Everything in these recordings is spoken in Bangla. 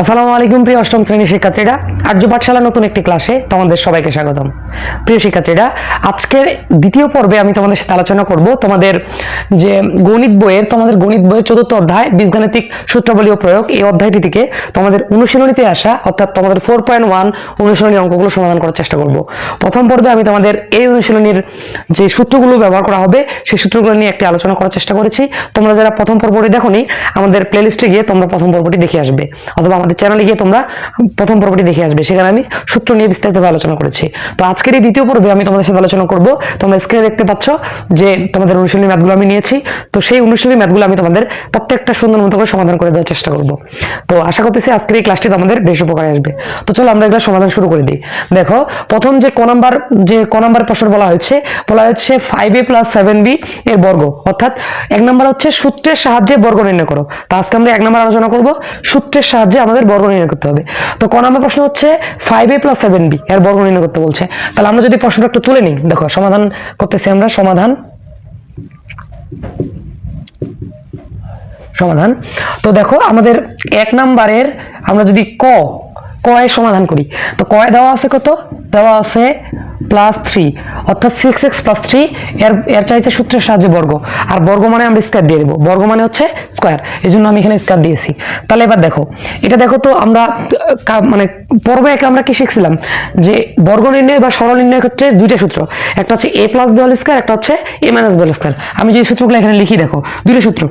আসসালামু আলাইকুম প্রিয় অষ্টম শ্রেণির শিক্ষার্থীরা, আর্য পাঠশালা নতুন একটি ক্লাসে তোমাদের সবাইকে স্বাগতম। প্রিয় শিক্ষার্থীরা, আজকের দ্বিতীয় পর্বে আমি তোমাদের সাথে আলোচনা করব তোমাদের যে গণিত বইয়ের, তোমাদের গণিত বইয়ের চতুর্থ অধ্যায়, বীজগাণিতিক সূত্রাবলী ও প্রয়োগ এই অধ্যায়টি থেকে তোমাদের অনুশীলনীতে আসা, অর্থাৎ তোমাদের ফোর পয়েন্ট ওয়ান অনুশীলনী অঙ্কগুলো সমাধান করার চেষ্টা করব। প্রথম পর্বে আমি তোমাদের এই অনুশীলনীর যে সূত্রগুলো ব্যবহার করা হবে, সেই সূত্রগুলো নিয়ে একটি আলোচনা করার চেষ্টা করেছি। তোমরা যারা প্রথম পর্বটি দেখো আমাদের প্লেলিস্টে গিয়ে তোমরা প্রথম পর্বটি দেখে আসবে, অথবা আমাদের চ্যানেলে গিয়ে তোমরা প্রথম পর্বটি দেখে আসবে। সেখানে আমি সূত্র নিয়ে বিস্তারিতভাবে আলোচনা করেছি। তো আজকের এই দ্বিতীয় পর্বে আমি তোমাদের সাথে আলোচনা করব। তোমরা স্ক্রিনে দেখতে পাচ্ছ যে তোমাদের অনুশীলনী ম্যাথগুলো আমি নিয়েছি। তো সেই অনুশীলনী ম্যাথগুলো আমি তোমাদের প্রত্যেকটা সুন্দর মতো করে সমাধান করে দেওয়ার চেষ্টা করব। তো আশা করতেছি আজকের এই ক্লাসটি তোমাদের বেশ উপকারে আসবে। তো চলো আমরা এগুলো সমাধান শুরু করে দিই। দেখো, প্রথম যে ক নাম্বার, যে ক নাম্বার প্রশ্ন বলা হয়েছে, বলা হচ্ছে five A plus seven B এর বর্গ। অর্থাৎ এক নাম্বার হচ্ছে সূত্রের সাহায্যে বর্গ নির্ণয় করো। তো আজকে আমরা এক নাম্বার আলোচনা করব। সূত্রের সাহায্যে আমাদের বর্গ নির্ণয় করতে হবে। তো ক নম্বর প্রশ্ন হচ্ছে five A plus seven B এর বর্গ নির্ণয় করতে বলছে। তাহলে আমরা যদি প্রশ্নটা একটু তুলে নিই, দেখো সমাধান করতেছি আমরা, সমাধান। সমাধান। তো দেখো আমাদের এক নাম্বারের আমরা যদি ক ক এর সমাধান করি? তো কয় দেওয়া আছে কত? দেওয়া আছে প্লাস থ্রি অর্থাৎ সিক্স এক্স প্লাস থ্রি এর এর চাইছে সূত্রের সাহায্যে বর্গ। আর বর্গ মানে আমরা স্কোয়ার দিয়ে দেবো। বর্গ মানে হচ্ছে স্কোয়ার এই জন্য আমি এখানে স্কোয়ার দিয়েছি। তাহলে এবার দেখো, এটা দেখো তো আমরা মানে পর্বে একে আমরা কি শিখছিলাম? যে বর্গ নির্ণয় বা সরল নির্ণয়ের ক্ষেত্রে দুইটা সূত্র। একটা হচ্ছে এ প্লাস বি স্কোয়ার একটা হচ্ছে এ মাইনাস বি স্কোয়ার আমি যে সূত্রগুলো এখানে লিখি, দেখো, দুইটা সূত্র।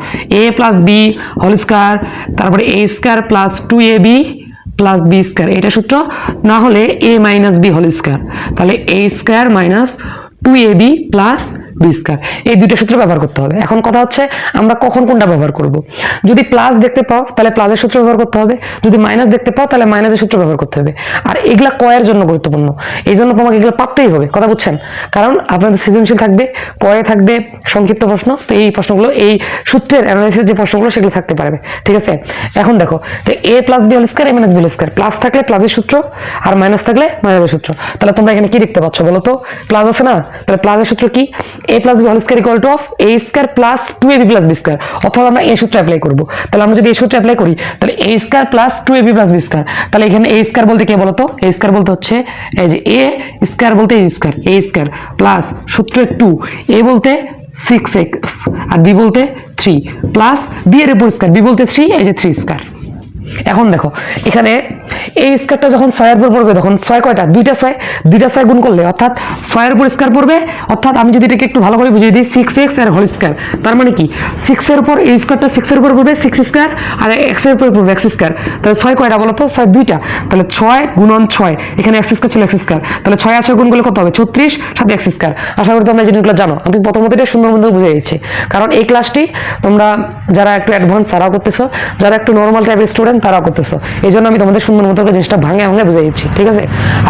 A plus B whole square তারপরে A square plus two A B plus B square এটা সূত্র, না হলে A minus B whole square তাহলে A square minus two A B plus square এই দুইটা সূত্র ব্যবহার করতে হবে। এখন কথা হচ্ছে, আমরা কখন কোনটা ব্যবহার করব? যদি প্লাস দেখতে পাও, তাহলে প্লাসের সূত্র ব্যবহার করতে হবে। যদি মাইনাস দেখতে পাও, তাহলে মাইনাসের সূত্র ব্যবহার করতে হবে। আর এগুলা কয়ের জন্য গুরুত্বপূর্ণ? এই জন্য তোমাকে এগুলো পারতেই হবে, কথা বুঝছেন? কারণ আপনাদের সৃজনশীল থাকবে, কয়ে থাকবে, সংক্ষিপ্ত প্রশ্ন। তো এই প্রশ্নগুলো, এই সূত্রের অ্যানালাইসিস যে প্রশ্নগুলো, সেগুলো থাকতে পারবে। ঠিক আছে? এখন দেখো, তো A plus B whole square A minus B whole square plus থাকলে প্লাসের সূত্র, আর মাইনাস থাকলে মাইনাসের সূত্র। তাহলে তোমরা এখানে কি দেখতে পাচ্ছ বলো তো? প্লাস আছে না? তাহলে প্লাসের সূত্র কি? A plus B whole square equal to of A square plus two A B plus B square অথবা আমরা এই সূত্র অ্যাপ্লাই করব। তাহলে আমরা যদি এই সূত্র অ্যাপ্লাই করি, তাহলে a square plus two a b plus b square তাহলে এখানে এ স্কোয়ার বলতে কে বলতো? এ স্কোয়ার বলতে হচ্ছে, এই যে এ স্কোয়ার বলতে a square a square plus সূত্রের টু এ বলতে সিক্স এক্স আর বি বলতে থ্রি প্লাস বি এর উপর স্কোয়ার বি বলতে থ্রি এই যে থ্রি স্কোয়ার এখন দেখো, এখানে এই স্কোয়ারটা যখন ছয়ের উপর পড়বে, তখন ছয় কয়টা? দুইটা ছয় দুইটা ছয় গুণ করলে, অর্থাৎ ছয়ের উপর স্কোয়ার পড়বে, অর্থাৎ আমি যদি এটাকে একটু ভালো করে বুঝিয়ে দিই সিক্স এক্স আর হোল স্কোয়ার তার মানে কি? সিক্সের উপর, এই স্কোয়ারটা সিক্সের উপর পড়বে সিক্স স্কোয়ার আর এক্সের উপর পড়বে এক্স স্কোয়ার তাহলে ছয় কয়টা বলো তো? ছয় দুইটা। তাহলে ছয় গুণন ছয়, এখানে এক্স স্কোয়ার ছিল এক্স স্কোয়ার তাহলে ছয় আর ছয় গুণ করলে কত হবে? ছত্রিশ, সাথে এক্স স্কোয়ার আশা করি তোমরা জিনিসগুলো জানো। আমি প্রথমত এটা সুন্দর মতো বুঝে দিচ্ছি। কারণ এই ক্লাসটি তোমরা যারা একটু অ্যাডভান্স তারাও করতেছো। যারা একটু নর্মাল টাইপের স্টুডেন্ট তারাও করতেছো। এই জন্য আমি তোমাদের সুন্দর মতো করে জিনিসটা ভাঙে ভাঙে বুঝে দিচ্ছি, ঠিক আছে?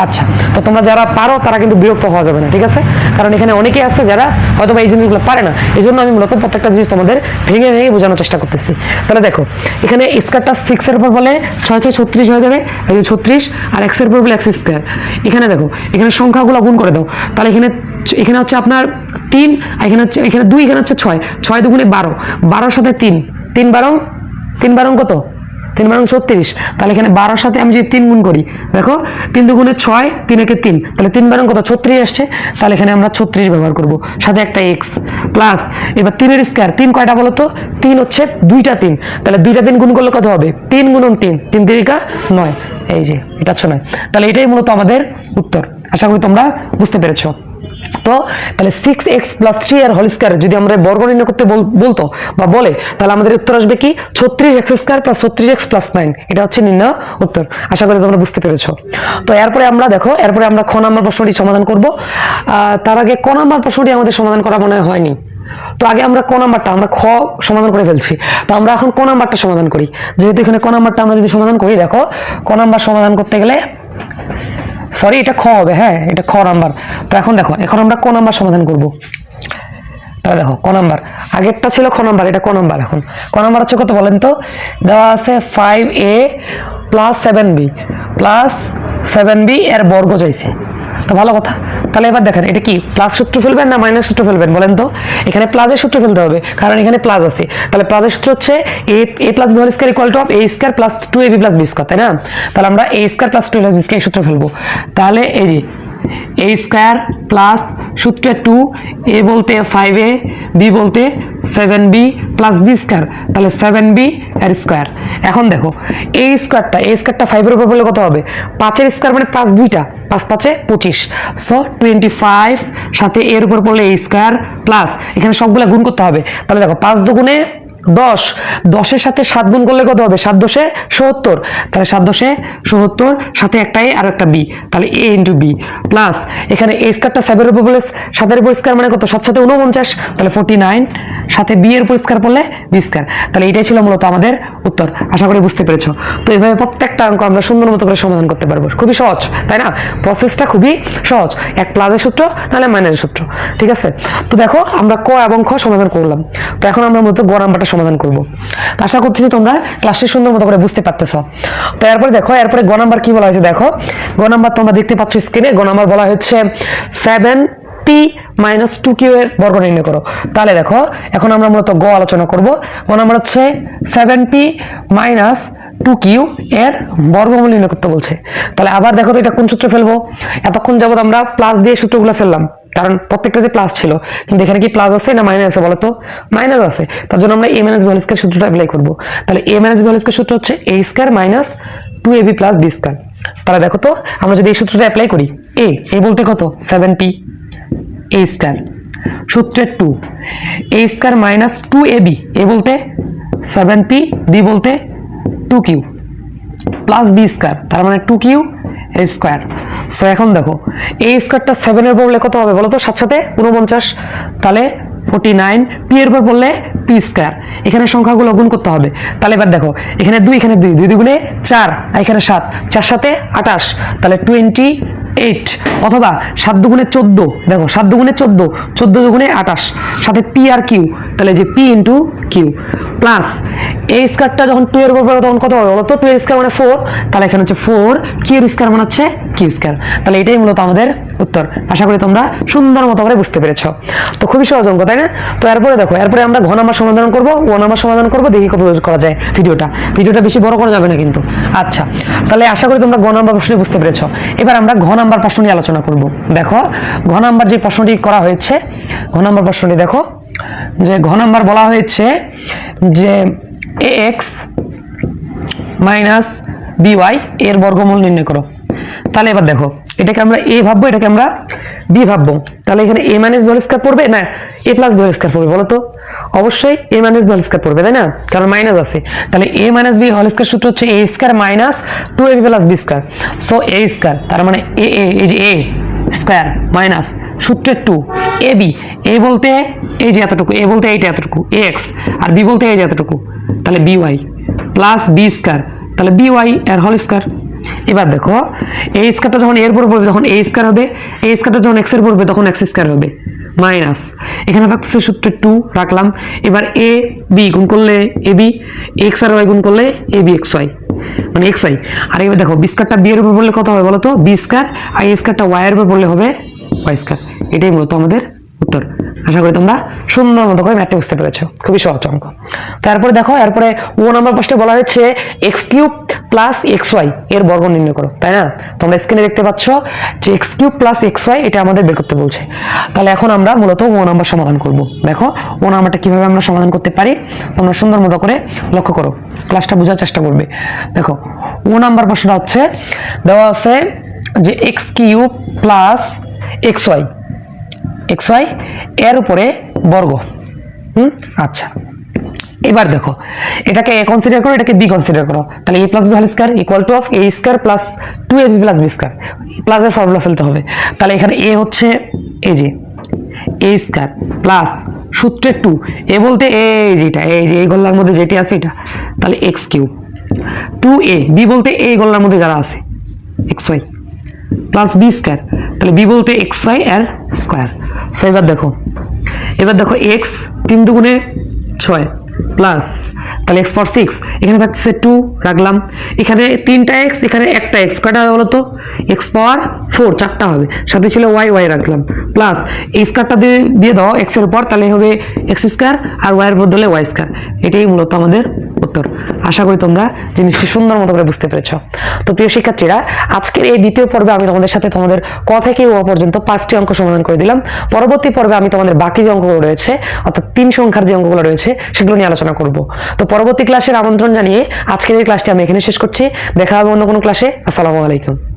আচ্ছা তো তোমরা যারা পারো, তারা কিন্তু বিরক্ত হওয়া যাবে না, ঠিক আছে? কারণ এখানে অনেকেই আছে যারা হয়তো এই জিনিসগুলো পারে না। এই জন্য আমি মূলত প্রত্যেকটা জিনিস তোমাদের ভেঙে ভেঙে বোঝানোর চেষ্টা করতেছি। তাহলে দেখো, এখানে স্কোয়ারটা সিক্সের উপর বলে ছয় ছয় ছত্রিশ হয়ে যাবে, এই ছত্রিশ, আর এক্সের উপর বলে এক্স স্কোয়ার এখানে দেখো, এখানে সংখ্যাগুলো গুণ করে দাও। তাহলে এখানে এখানে হচ্ছে আপনার তিন, আর এখানে হচ্ছে, এখানে দুই, এখানে হচ্ছে ছয়। ছয় দুগুণে বারো। বারোর সাথে তিন। তিন বারং তিন বারং কত? তিন বারং ছত্রিশ তাহলে এখানে বারোর সাথে আমি যদি তিন গুণ করি, দেখো, তিন দুগুণে ছয়, তিন একে তিন। তাহলে তিন বারং কত? ছত্রিশ আসছে। তাহলে এখানে আমরা ছত্রিশ ব্যবহার করব। সাথে একটা এক্স প্লাস এবার তিনের স্কোয়ার তিন কয়টা বলো তো? তিন হচ্ছে দুইটা তিন। তাহলে দুইটা তিন গুণ করলে কত হবে? তিন গুণন তিন। তিন তিরিকা নয়। এই যে, এটা হচ্ছে নয়। তাহলে এটাই মূলত আমাদের উত্তর। আশা করি তোমরা বুঝতে পেরেছ। তো তাহলে সিক্স এক্স প্লাস থ্রি আর হোল স্কোয়ার যদি আমরা বর্গ নির্ণয় করতে বলতো বা বলে, তাহলে আমাদের উত্তর আসবে কি? ছত্রিশ এক্স স্কোয়ার প্লাস ছত্রিশ এক্স প্লাস নাইন এটা হচ্ছে নির্ণয় উত্তর। আশা করি তোমরা বুঝতে পেরেছ। তো এরপরে আমরা দেখো, এরপরে আমরা খ নাম্বার প্রশ্নটি সমাধান করব। তার আগে ক নাম্বার প্রশ্নটি আমাদের সমাধান করা মনে হয়নি। তো আগে আমরা ক নাম্বারটা, আমরা খ সমাধান করে ফেলছি। তো আমরা এখন ক নাম্বারটা সমাধান করি। যেহেতু এখানে ক নাম্বারটা আমরা যদি সমাধান করি, দেখো, ক নাম্বার সমাধান করতে গেলে সরি এটা খ হবে হ্যাঁ এটা খ নাম্বার তো এখন দেখো, এখন আমরা ক নাম্বার সমাধান করব। তাহলে দেখো, ক নাম্বার আগেরটা ছিল খ নাম্বার এটা ক নাম্বার এখন। ক নাম্বার হচ্ছে কত বলেন তো? দেওয়া আছে five a plus seven b plus seven b এর বর্গ চাইছে তো ভালো কথা। তাহলে এবার দেখেন, এটা কি প্লাস সূত্র ফেলবেন না মাইনাস সূত্র ফেলবেন? বলেন তো, এখানে প্লাসের সূত্র ফেলতে হবে, কারণ এখানে প্লাস আছে। তাহলে প্লাসের সূত্র হচ্ছে a a plus b whole square equal to of a square plus two a b plus b square তাই না? তাহলে আমরা a square plus two a plus b square সূত্র ফেলব। তাহলে এই যে এ স্কয়ার প্লাস সূত্রে টু এ বলতে ফাইভ এ বি বলতে seven b plus b square তাহলে সেভেন বি এর স্কোয়ার এখন দেখো এ স্কোয়ারটা এ স্কোয়ারটা ফাইভের উপর বলে কত হবে? পাঁচের স্কোয়ার মানে পাঁচ দুইটা পাঁচ পাঁচে পঁচিশ। সো টোয়েন্টি ফাইভ সাথে এর উপর পড়লে এ স্কোয়ার প্লাস এখানে সবগুলো গুণ করতে হবে। তাহলে দেখো, পাঁচ দুগুণে দশ। দশের সাথে সাত গুণ করলে কত হবে? সাত দশে সত্তর। তাহলে সাত দশে সত্তর, সাথে একটা এ আর একটা বি তাহলে এ ইন্টু বি প্লাস এখানে এ স্কোয়ারটা সেভের উপর বলে সাতের উপর স্কোয়ার মানে কত? সাত সাথে উনপঞ্চাশ। তাহলে ফোর্টি নাইন সাথে বি এর উপর স্কোয়ার পড়লে বি স্কোয়ার তাহলে এটাই ছিল মূলত আমাদের উত্তর। আশা করি বুঝতে পেরেছ। তো এইভাবে প্রত্যেকটা অঙ্ক আমরা সুন্দর মতো করে সমাধান করতে পারব। খুবই সহজ, তাই না? প্রসেসটা খুবই সহজ। এক প্লাসের সূত্র, নাহলে মাইনাসের সূত্র। ঠিক আছে? তো দেখো, আমরা ক এবং খ সমাধান করলাম। তো এখন আমরা মূলত গ নাম্বারটা সমাধান করব। আশা করতেছি তোমরা ক্লাসটি সুন্দর মতো করে বুঝতে পারতেছ। তো এরপরে দেখো, এরপরে গ নাম্বার কি বলা হয়েছে দেখো। গ নাম্বার তোমরা দেখতে পাচ্ছ স্ক্রিনে গ নাম্বার বলা হচ্ছে seven p minus two q এর বর্গ নির্ণয় করো। তাহলে দেখো, এখন আমরা মূলত গ আলোচনা করব। গ নাম্বার হচ্ছে seven p minus two q এর বর্গমূল নির্ণয় করতে বলছে। তাহলে আবার দেখো তো এটা কোন সূত্র ফেলব? এতক্ষণ যাবত আমরা প্লাস দিয়ে সূত্রগুলো ফেললাম। কারণ প্রত্যেকটাতে প্লাস ছিল, কিন্তু এখানে কি প্লাস আছে না মাইনাস আছে বলতো? মাইনাস আছে। তার জন্য আমরা এ মাইনাস বি স্কয়ার সূত্রটা অ্যাপ্লাই করব। তাহলে এ মাইনাস বি স্কয়ার সূত্র হচ্ছে a square minus two a b plus b square তাহলে দেখো তো, আমরা যদি এই সূত্রটা অ্যাপ্লাই করি এ এ বলতে কত? সেভেন পি এ স্কয়ার সূত্রের two a square minus two a b a বলতে সেভেন পি বি বলতে two q plus b square তার মানে টু কিউ স্কোয়ার সো এখন দেখো এ স্কোয়ারটা সেভেনের উপর বললে কত হবে বলো তো সাথে সাথে উনপঞ্চাশ তাহলে ফোর্টি নাইন পি এর উপর বললে পি স্কোয়ার এখানে সংখ্যাগুলো গুণ করতে হবে। তাহলে এবার দেখো, এখানে দুই এখানে দুই। দুই দুগুণে চার, আর এখানে সাত। চার সাথে আঠাশ। তাহলে টোয়েন্টি এইট অথবা সাত দুগুণে চোদ্দ। দেখো, সাত দুগুণে চোদ্দ। চোদ্দ দুগুণে আঠাশ। সাথে পি আর কিউ তাহলে যে পি ইন্টু কিউ প্লাস এই স্কোয়ারটা যখন টু এর উপর তখন কত হবে? বলো তো টু এর স্কোয়ার মানে ফোর তাহলে এখানে হচ্ছে ফোর কিউ স্কোয়ার মানে হচ্ছে কিউ স্কোয়ার তাহলে এটাই মূলত আমাদের উত্তর। আশা করি তোমরা সুন্দর মতো করে বুঝতে পেরেছ। তো খুবই সহজ অঙ্ক, তাই না? তো এরপরে দেখো, এরপরে আমরা ঘন নাম্বার সমাধান করব, ও নাম্বার সমাধান করব, দেখি কত দূর করা যায় ভিডিওটা। ভিডিওটা বেশি বড় করা যাবে না কিন্তু। আচ্ছা তাহলে আশা করি তোমরা ঘ নাম্বার প্রশ্নটি বুঝতে পেরেছ। এবার আমরা ঘ নাম্বার প্রশ্ন নিয়ে আলোচনা করব। দেখো, ঘ নাম্বার যে প্রশ্নটি করা হয়েছে, ঘ নাম্বার প্রশ্নটি দেখো। যে ঘ নাম্বার বলা হয়েছে যে এ এক্স মাইনাস বিওয়াই এর বর্গমূল নির্ণয় করো। তাহলে এবার দেখো, এটাকে আমরা এ ভাববো, এটাকে আমরা বি ভাববো। তাহলে এখানে এ মাইনাস বি স্কয়ার পড়বে? না এ প্লাস বি স্কয়ার পড়বে, বলো তো। অবশ্যই এ মাইনাস বি স্কয়ার পড়বে, তাই না? কারণ মাইনাস আছে। তাহলে a minus b whole square সূত্র হচ্ছে a square minus two a plus b square so a square তার মানে এ এ এই যে এ স্কয়ার মাইনাস সূত্রের টু এ বি এ বলতে এই যে এতটুকু এ বলতে এইটা এতটুকু এ এক্স আর বি বলতে এই যে এতটুকু, তাহলে b y plus b square তাহলে বি ওয়াই এর হোল স্কয়ার এবার দেখো এই স্কয়ারটা যখন এর উপর পড়বে, তখন এ স্কয়ার হবে এই স্কয়ারটা যখন এক্সের পড়বে, তখন এক্স স্কয়ার হবে মাইনাস এখানে থাকতেছে সূত্র টু রাখলাম। এবার এ বি গুণ করলে এ বি এক্স আর ওয়াই গুণ করলে এ বি এক্স ওয়াই মানে এক্স ওয়াই আর এবার দেখো বি স্কয়ারটা বি এর উপর পড়লে কত হবে বলো তো বি স্কয়ার আর এই স্কয়ারটা ওয়াই এর উপর পড়লে হবে ওয়াই স্কয়ার এটাই মূলত আমাদের উত্তর। আশা করি তোমরা সুন্দর মতো করে ম্যাথটা বুঝতে পেরেছ। খুবই সহজ অঙ্ক। তারপরে দেখো, এরপরে ও নাম্বার প্রশ্নে বলা হয়েছে x cube plus x y এর বর্গ নির্ণয় করো, তাই না? তোমরা স্ক্রিনে দেখতে পাচ্ছ যে x cube plus x y এটা আমাদের বের করতে বলছে। তাহলে এখন আমরা মূলত ও নাম্বার সমাধান করব। দেখো, ও নাম্বারটা কীভাবে আমরা সমাধান করতে পারি, তোমরা সুন্দর মতো করে লক্ষ্য করো। ক্লাসটা বোঝার চেষ্টা করবে। দেখো, ও নাম্বার প্রশ্নটা হচ্ছে, দেওয়া আছে যে x cube plus x y x y এর উপরে বর্গ। হুম? আচ্ছা। এবার দেখো, এটাকে এ কনসিডার করো, এটাকে বি কনসিডার করো। তাহলে a plus b whole square equal to of a square plus two a b plus b square প্লাসের ফর্মুলা ফেলতে হবে। তাহলে এখানে এ হচ্ছে, এই যে এ স্কয়ার প্লাস সূত্রের টু এ বলতে এই যেটা এই যে, এই গোল্লার মধ্যে যেটি আছে এটা। তাহলে x cube. Two a b বলতে এই গোল্লার মধ্যে যারা আছে x y plus b square তাহলে বি বলতে এক্স ওয়াই এর স্কোয়ার সো এবার দেখো। এবার দেখো এক্স তিন দুগুণে ছয় প্লাস তাহলে এক্স পাওয়ার সিক্স এখানে থাকছে টু রাখলাম। এখানে তিনটা এক্স এখানে একটা এক্স কয়টা হবে বলো তো এক্স পাওয়ার ফোর চারটা হবে। সাথে ছিল ওয়াই ওয়াই রাখলাম। প্লাস এই স্কোয়ারটা দিয়ে দিয়ে দাও এক্সের উপর, তাহলে হবে এক্স স্কোয়ার আর ওয়াই এর বদলে ওয়াই স্কোয়ার এটাই মূলত আমাদের উত্তর। আশা করি তোমরা জিনিসটি সুন্দর মতো করে বুঝতে পেরেছ। তো প্রিয় শিক্ষার্থীরা, আজকের এই দ্বিতীয় পর্বে আমি তোমাদের সাথে তোমাদের ক থেকে ও পর্যন্ত পাঁচটি অঙ্ক সমাধান করে দিলাম। পরবর্তী পর্বে আমি তোমাদের বাকি যে অঙ্কগুলো রয়েছে, অর্থাৎ তিন সংখ্যার যে অঙ্কগুলো রয়েছে, সেগুলো নিয়ে আলোচনা করব। তো পরবর্তী ক্লাসের আমন্ত্রণ জানিয়ে আজকের এই ক্লাসটি আমি এখানে শেষ করছি। দেখা হবে অন্য কোনো ক্লাসে। আসসালামু আলাইকুম।